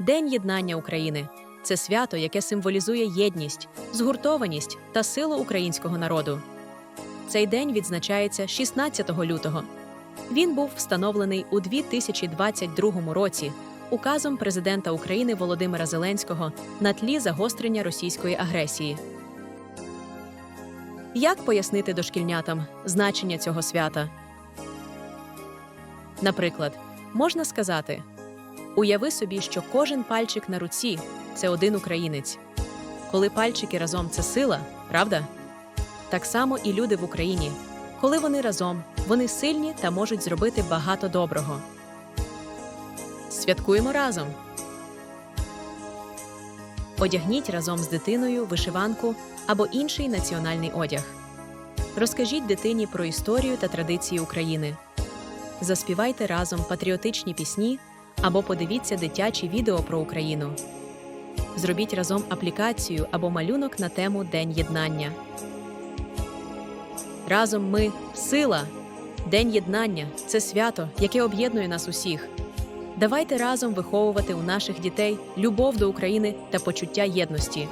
День єднання України це свято, яке символізує єдність, згуртованість та силу українського народу. Цей день відзначається 16 лютого. Він був встановлений у 2022 році указом президента України Володимира Зеленського на тлі загострення російської агресії. Як пояснити дошкільнятам значення цього свята? Наприклад, можна сказати: уяви собі, що кожен пальчик на руці це один українець. Коли пальчики разом це сила, правда? Так само і люди в Україні. Коли вони разом, вони сильні та можуть зробити багато доброго. Святкуємо разом. Одягніть разом з дитиною вишиванку або інший національний одяг. Розкажіть дитині про історію та традиції України. Заспівайте разом патріотичні пісні або подивіться дитячі відео про Україну. Зробіть разом аплікацію або малюнок на тему День єднання. Разом ми сила. День єднання це свято, яке об'єднує нас усіх. Давайте разом виховувати у наших дітей любов до України та почуття єдності.